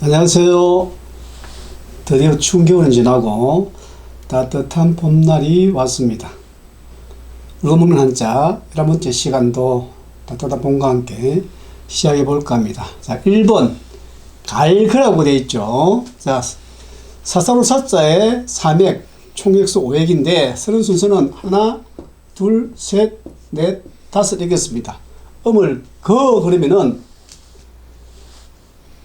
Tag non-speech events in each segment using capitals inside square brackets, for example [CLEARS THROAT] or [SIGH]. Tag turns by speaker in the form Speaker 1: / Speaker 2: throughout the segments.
Speaker 1: 안녕하세요. 드디어 추운 겨울은 지나고 따뜻한 봄날이 왔습니다. 읽어먹는 한자 11번째 시간도 따뜻한 봄과 함께 시작해 볼까 합니다. 자, 1번 갈그라고 되어 있죠. 자, 사사로 사자에 삼액, 총액수 5액인데 쓰는 순서는 하나, 둘, 셋, 넷, 다섯 이겠습니다. 음을 거 그러면은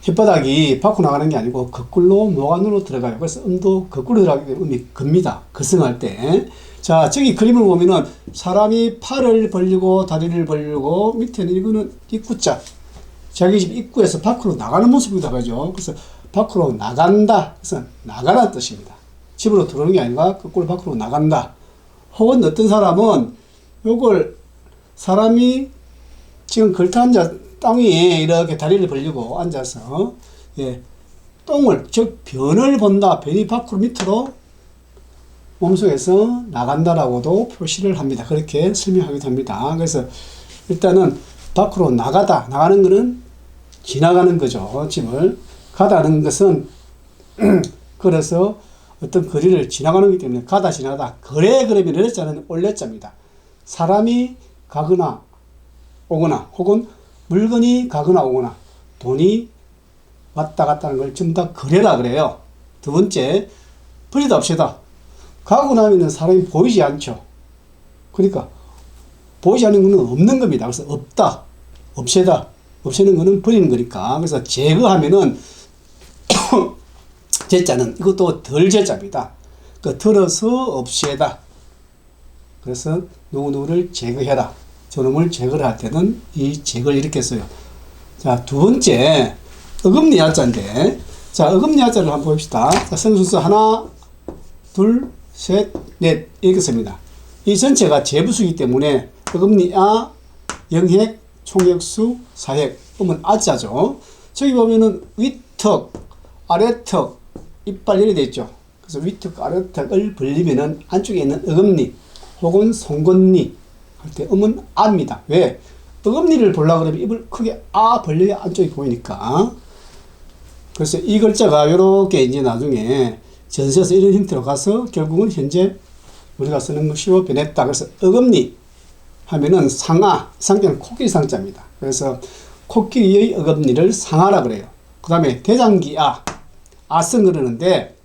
Speaker 1: 혓바닥이 밖으로 나가는 게 아니고 거꾸로 목 안으로 들어가요. 그래서 음도 거꾸로 들어가기 때문에 음이 겁니다. 거성할 때. 자, 저기 그림을 보면은 사람이 팔을 벌리고 다리를 벌리고 밑에는 이거는 입구자. 자기 집 입구에서 밖으로 나가는 모습이기도 하죠. 그래서 밖으로 나간다. 그래서 나가라는 뜻입니다. 집으로 들어오는 게 아니라 거꾸로 밖으로 나간다. 혹은 어떤 사람은 요걸 사람이 지금 걸터 앉아 땅 위에 이렇게 다리를 벌리고 앉아서 예, 똥을 즉 변을 본다. 변이 밖으로 밑으로 몸속에서 나간다라고도 표시를 합니다. 그렇게 설명하기도 합니다. 그래서 일단은 밖으로 나가다 나가는 것은 지나가는 거죠. 집을 가다는 것은 [CLEARS THROAT] 그래서 어떤 거리를 지나가는 거기 때문에 가다 지나다 거래 그러면 어렸자는 올렸자입니다. 사람이 가거나 오거나 혹은 물건이 가거나 오거나 돈이 왔다 갔다 하는 걸 전부 다 거래라 그래요. 두 번째, 버리다 없애다. 가고 나면 사람이 보이지 않죠. 그러니까 보이지 않는 것은 없는 겁니다. 그래서 없다, 없애다, 없애는 것은 버리는 거니까. 그래서 제거하면은 [COUGHS] 제자는 이것도 덜 제자입니다. 그 들어서 없애다. 그래서 누구누구를 제거해라. 저놈을 제거를 할 때는 이 제거를 이렇게 써요. 자, 두 번째, 어금니 야자인데, 자, 어금니 야자를 한번 봅시다. 자, 선순서 하나, 둘, 셋, 넷, 이렇게 씁니다. 이 전체가 제부수이기 때문에 어금니 아, 영핵, 총액수, 사핵, 음은 아자죠. 저기 보면은 위턱, 아래턱, 이빨 이렇게 돼 있죠. 그래서 위턱, 아래턱을 벌리면은 안쪽에 있는 어금니 혹은 송곳니 할때 음은 아입니다. 왜? 어금니를 볼라 그러면 입을 크게 아 벌려야 안쪽이 보이니까. 그래서 이 글자가 이렇게 이제 나중에 전세에서 이런 형태로 가서 결국은 현재 우리가 쓰는 것으로 변했다. 그래서 어금니 하면은 상아, 상자는 코끼리 상자입니다. 그래서 코끼리의 어금니를 상아라 그래요. 그 다음에 대장기아, 아성 그러는데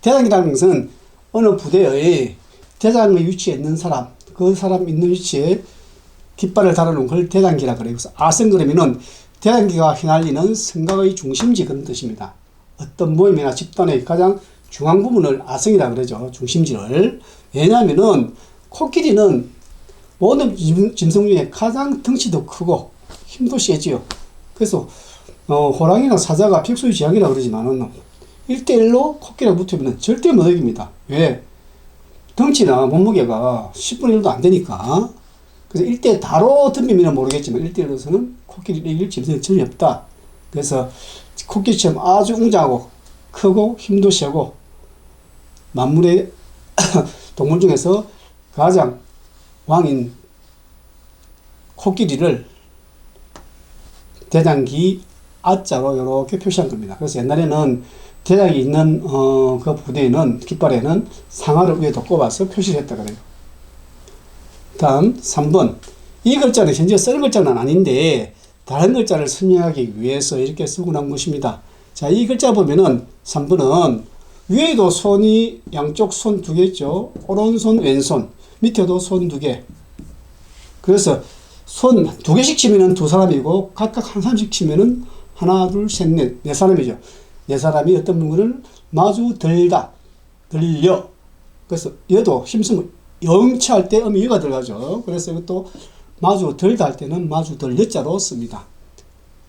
Speaker 1: 대장기라는 것은 어느 부대의 대장의 위치에 있는 사람, 그 사람 있는 위치에 깃발을 달아놓은 걸 대단기라 그래요. 그래서 아성 그러면은 대단기가 휘날리는 생각의 중심지 그런 뜻입니다. 어떤 모임이나 집단의 가장 중앙 부분을 아성이라 그러죠. 중심지를. 왜냐하면은 코끼리는 모든 짐승 중에 가장 덩치도 크고 힘도 세지요. 그래서 어, 호랑이나 사자가 백수의 지향이라 그러지만은 1대1로 코끼리가 붙으면 절대 못 이깁니다. 왜? 덩치나 몸무게가 10분의 1도 안 되니까. 그래서 1대 다로 덤비면 모르겠지만 1대 1로서는 코끼리 이길 짐승이 전혀 없다. 그래서 코끼리처럼 아주 웅장하고 크고 힘도 세고 만물의 [COUGHS] 동물 중에서 가장 왕인 코끼리를 대장기 아자로 이렇게 표시한 겁니다. 그래서 옛날에는 대장이 있는 어, 그 부대에는 깃발에는 상하를 위에도 꼽아서 표시를 했다 그래요. 다음 3번 이 글자는 현재 쓰는 글자는 아닌데 다른 글자를 설명하기 위해서 이렇게 쓰고 난 것입니다. 자, 이 글자 보면은 3번은 위에도 손이 양쪽 손 두개 있죠. 오른손, 왼손. 밑에도 손 두 개. 그래서 손 두 개씩 치면은 두 사람이고 각각 한 사람씩 치면은 하나, 둘, 셋, 넷, 네 사람이죠. 네 사람이 어떤 물건을 마주 들다, 들려. 그래서 얘도 힘쓰면 영치할 때 음이 여가 들어가죠. 그래서 이것도 마주 들다 할 때는 마주 들려자로 씁니다.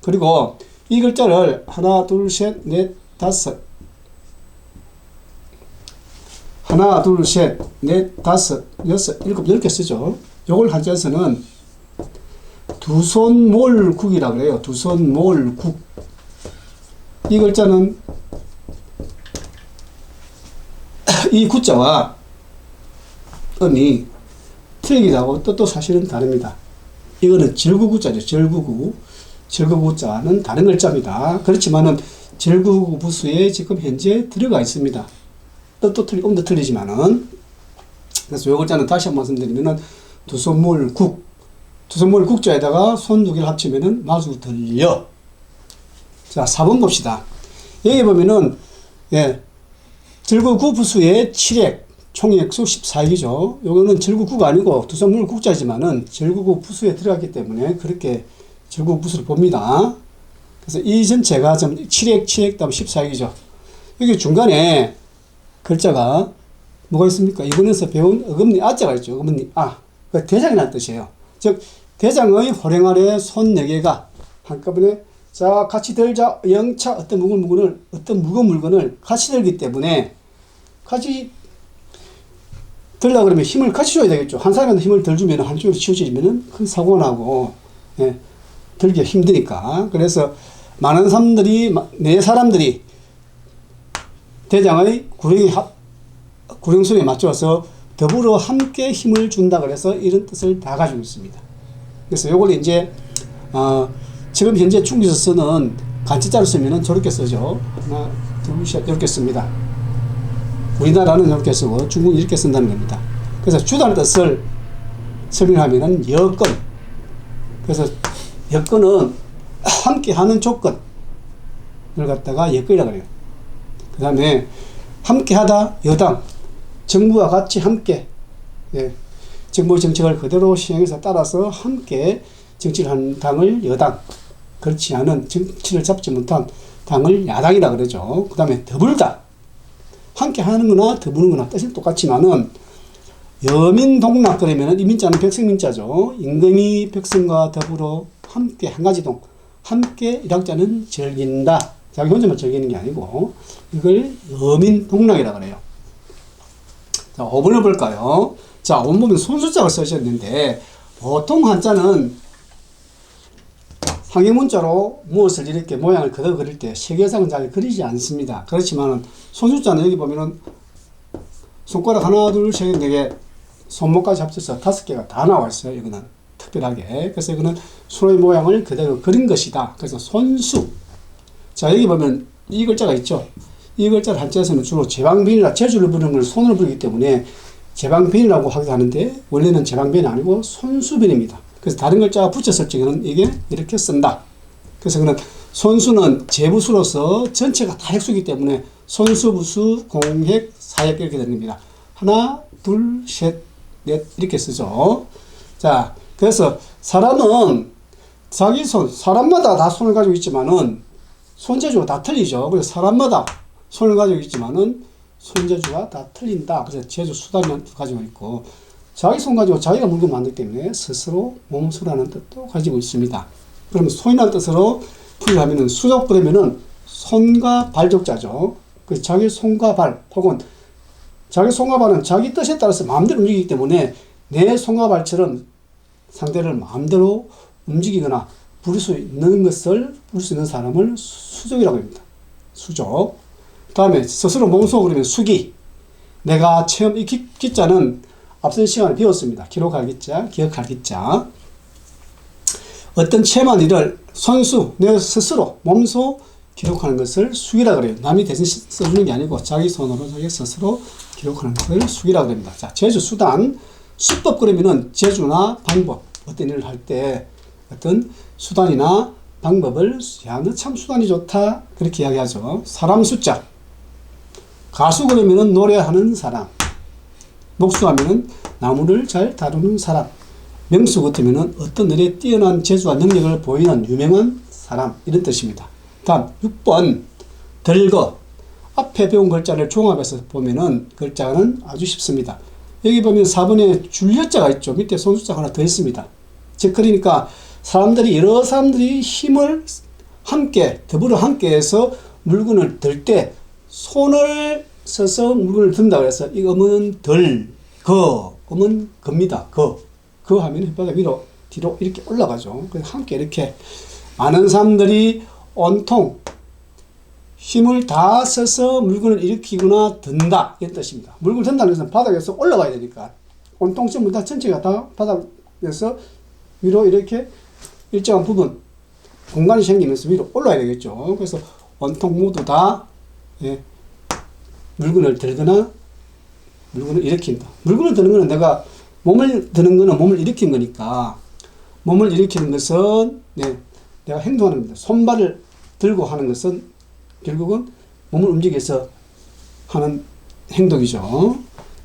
Speaker 1: 그리고 이 글자를 하나, 둘, 셋, 넷, 다섯. 하나, 둘, 셋, 넷, 다섯, 여섯, 일곱, 열 개 쓰죠. 요걸 한자에서는 두 손 몰국이라 그래요. 두 손 몰국. 이 글자는 이 구자와 음이 틀리기도 하고 뜻도 사실은 다릅니다. 이거는 절구구자죠. 절구구. 절구구자는 다른 글자입니다. 그렇지만은 절구구 부수에 지금 현재 들어가 있습니다. 뜻도 틀리, 음도 틀리지만은 그래서 요 글자는 다시 한번 말씀드리면은 두손물 국 두손물 국자에다가 손 두 개를 합치면은 마주 들려. 자, 4번 봅시다. 여기 보면은 예. 절구 구 부수의 7액 총액수 14액이죠. 요거는 절구구가 아니고 두손물 국자지만은 절구구 부수에 들어갔기 때문에 그렇게 절구구 부수를 봅니다. 그래서 이 전체가 좀 7액, 7액, 다음 14액이죠. 여기 중간에 글자가 뭐가 있습니까? 이번에서 배운 어금니 아자가 있죠. 어금니 아. 그 대장이라는 뜻이에요. 즉, 대장의 호령 아래 손 4개가 한꺼번에 자, 같이 들자, 영차, 어떤 무거운 물건을, 어떤 무거운 물건을 같이 들기 때문에 같이 들라 그러면 힘을 같이 줘야 되겠죠. 한 사람한테 힘을 덜 주면 한쪽으로 치우쳐지면 큰 사고가 나고, 예, 들기가 힘드니까. 그래서 많은 사람들이, 네 사람들이 대장의 구령이 합, 구령수에 맞춰서 더불어 함께 힘을 준다 그래서 이런 뜻을 다 가지고 있습니다. 그래서 요걸 이제, 어, 지금 현재 중국에서 쓰는 간치자로 쓰면은 저렇게 쓰죠. 하나, 둘, 셋, 이렇게 씁니다. 우리나라는 이렇게 쓰고 중국은 이렇게 쓴다는 겁니다. 그래서 주다는 뜻을 설명하면은 여건. 그래서 여건은 함께 하는 조건을 갖다가 여건이라고 그래요. 그 다음에 함께 하다 여당. 정부와 같이 함께, 예, 정부 정책을 그대로 시행해서 따라서 함께 정치를 하는 당을 여당. 그렇지 않은 정치를 잡지 못한 당을 야당이라 그러죠. 그 다음에 더불다. 함께 하는 거나 더부는 거나 뜻이 똑같지만은 여민 동락 그러면은 이 민자는 백성 민자죠. 임금이 백성과 더불어 함께 한 가지 동. 함께 일학자는 즐긴다. 자기 혼자만 즐기는 게 아니고 이걸 여민 동락이라 그래요. 자, 5번을 볼까요? 자, 원문은 손수작을 쓰셨는데 보통 한자는 상해문자로 무엇을 이렇게 모양을 그대로 그릴 때 세계상은 잘 그리지 않습니다. 그렇지만은 손수자는 여기 보면은 손가락 하나, 둘, 셋, 네 개, 손목까지 합쳐서 다섯 개가 다 나와 있어요. 이거는 특별하게. 그래서 이거는 손의 모양을 그대로 그린 것이다. 그래서 손수. 자, 여기 보면 이 글자가 있죠. 이 글자를 한자에서는 주로 제방변이라 재주를 부르는 걸 손으로 부르기 때문에 제방변이라고 하기도 하는데 원래는 제방변이 아니고 손수변입니다. 그래서 다른 글자가 붙였을 적에는 이게 이렇게 쓴다. 그래서 그는 손수는 제부수로서 전체가 다 핵수이기 때문에 손수, 부수, 공핵, 사핵 이렇게 겁니다. 하나, 둘, 셋, 넷 이렇게 쓰죠. 자, 그래서 사람은 자기 손, 사람마다 다 손을 가지고 있지만은 손재주가 다 틀리죠. 그래서 사람마다 손을 가지고 있지만은 손재주가 다 틀린다. 그래서 제주 수단을 가지고 있고 자기 손 가지고 자기가 물건 만들기 때문에 스스로 몸수라는 뜻도 가지고 있습니다. 그러면 손이라는 뜻으로 풀이하면은 수족 그러면은 손과 발족자죠. 그 자기 손과 발 혹은 자기 손과 발은 자기 뜻에 따라서 마음대로 움직이기 때문에 내 손과 발처럼 상대를 마음대로 움직이거나 부를 수 있는 것을 부를 수 있는 사람을 수족이라고 합니다. 수족. 다음에 스스로 몸소 그러면 수기. 내가 체험 이 기, 기자는 앞선 시간에 배웠습니다. 기록할 기자, 기억할 기자. 어떤 체험한 일을 선수, 내 스스로, 몸소 기록하는 것을 수기라 그래요. 남이 대신 써주는 게 아니고 자기 손으로 자기 스스로 기록하는 것을 수기라 그럽니다. 자, 제주 수단, 수법 그러면은 제주나 방법, 어떤 일을 할 때 어떤 수단이나 방법을 야, 너 참 수단이 좋다. 그렇게 이야기하죠. 사람 숫자. 가수 그러면은 노래하는 사람. 목수하면은 나무를 잘 다루는 사람. 명수 같으면은 어떤 일에 뛰어난 재주와 능력을 보이는 유명한 사람. 이런 뜻입니다. 다음 6번 들거. 앞에 배운 글자를 종합해서 보면은 글자는 아주 쉽습니다. 여기 보면 4번에 줄여자가 있죠. 밑에 손수자 하나 더 있습니다. 즉 그러니까 사람들이 여러 사람들이 힘을 함께 더불어 함께 해서 물건을 들 때 손을 써서 물건을 든다 그래서 이 음은 들, 거, 음은 겁니다. 거, 거 하면 혓바닥 위로 뒤로 이렇게 올라가죠. 그래서 함께 이렇게 많은 사람들이 온통 힘을 다 써서 물건을 일으키거나 든다 이런 뜻입니다. 물건을 든다는 것은 바닥에서 올라가야 되니까 온통 전부 다 전체가 다 바닥에서 위로 이렇게 일정한 부분 공간이 생기면서 위로 올라야 되겠죠. 그래서 원통 모두 다 예, 물건을 들거나 물건을 일으킨다. 물건을 드는 거는 내가 몸을 드는 거는 몸을 일으킨 거니까 몸을 일으키는 것은 네, 내가 행동하는 겁니다. 손발을 들고 하는 것은 결국은 몸을 움직여서 하는 행동이죠.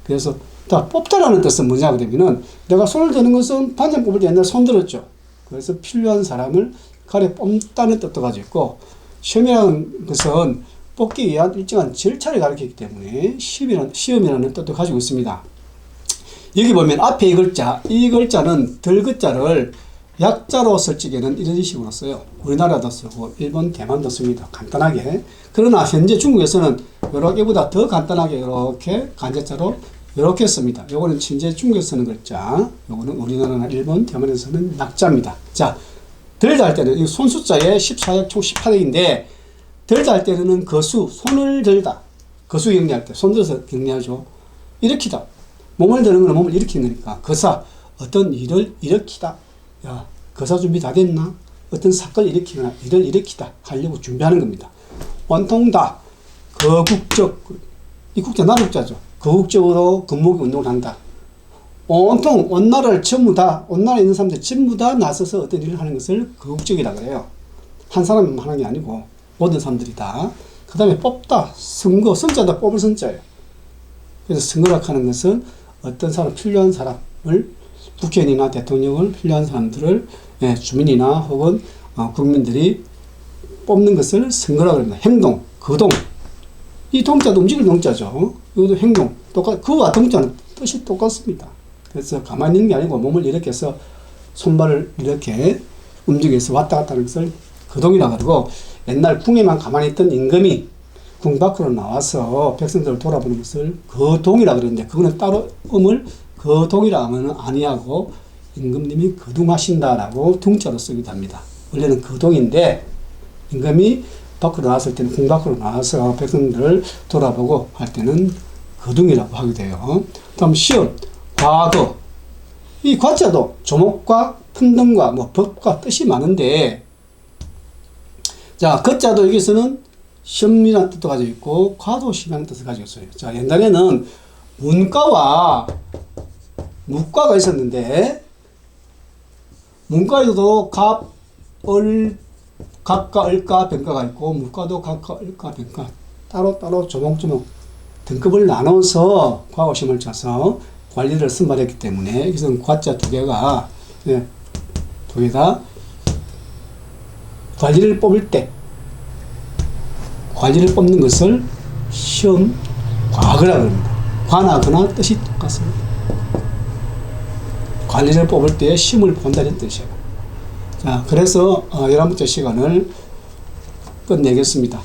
Speaker 1: 그래서 자 뽑다라는 뜻은 뭐냐 그러면은 내가 손을 드는 것은 반장 뽑을 때 옛날에 손 들었죠. 그래서 필요한 사람을 가려 뽑다는 뜻도 가지고 있고 시험이라는 것은 뽑기 위한 일정한 절차를 가리키기 때문에 시험이라는, 시험이라는 뜻도 가지고 있습니다. 여기 보면 앞에 이 글자, 이 글자는 들 글자를 약자로 쓸 적에는 이런 식으로 써요. 우리나라도 쓰고 일본, 대만도 씁니다. 간단하게. 그러나 현재 중국에서는 이렇게보다 더 간단하게 이렇게 간제자로 이렇게 씁니다. 요거는 현재 중국에서 쓰는 글자. 요거는 우리나라나 일본, 대만에서 는 약자입니다. 자, 들자 할 때는 이 손 숫자에 14약 총 18획인데 들자 할 때는 거수, 손을 들다. 거수 격리할 때, 손 들어서 격리하죠. 일으키다. 몸을 드는 거는 몸을 일으키는 거니까. 거사, 어떤 일을 일으키다. 야, 거사 준비 다 됐나? 어떤 사건을 일으키거나 일을 일으키다 하려고 준비하는 겁니다. 원통다, 거국적, 이 국자 나국자죠. 거국적으로 근무기 운동을 한다. 온통 온 나라를 전부 다, 온 나라에 있는 사람들 전부 다 나서서 어떤 일을 하는 것을 거국적이라 그래요. 한 사람만 하는 게 아니고 모든 사람들이 다. 그 다음에 뽑다, 선거, 선자다 뽑을 선자예요. 그래서 선거라 하는 것은 어떤 사람, 필요한 사람을 국회의원이나 대통령을 필요한 사람들을 예, 주민이나 혹은 어, 국민들이 뽑는 것을 선거라고 합니다. 행동, 거동. 이 동자도 움직일 동자죠. 이것도 행동. 똑같, 그와 동자는 뜻이 똑같습니다. 그래서 가만히 있는 게 아니고 몸을 이렇게 해서 손발을 이렇게 움직여서 왔다 갔다 하는 것을 거동이라고 하고 옛날 궁에만 가만히 있던 임금이 궁 밖으로 나와서 백성들을 돌아보는 것을 거동이라고 그러는데 그거는 따로 음을 거동이라 하면 아니하고 임금님이 거둥하신다라고 둥자로 쓰기도 합니다. 원래는 거동인데 임금이 밖으로 나왔을 때는 궁 밖으로 나와서 백성들을 돌아보고 할 때는 거둥이라고 하게 돼요. 다음 시험, 과거. 이 과자도 조목과 품등과 뭐 법과 뜻이 많은데 자, 거자도 여기서는 시험이라는 뜻도 가지고 있고 과도시라는 뜻을 가지고 있어요. 자, 옛날에는 문과와 무과가 있었는데 문과에도 갑, 을, 갑과 을과 병과가 있고 무과도 갑과 을과 병과 따로따로 조목조목 등급을 나눠서 과거시험을 쳐서 관리를 선발했기 때문에 여기서는 과자 두 개가 예, 두 개가 관리를 뽑을 때 관리를 뽑는 것을 시험 과거라고 합니다. 관하거나 뜻이 똑같습니다. 관리를 뽑을 때 시험을 본다는 뜻이에요. 자, 그래서 어, 11번째 시간을 끝내겠습니다.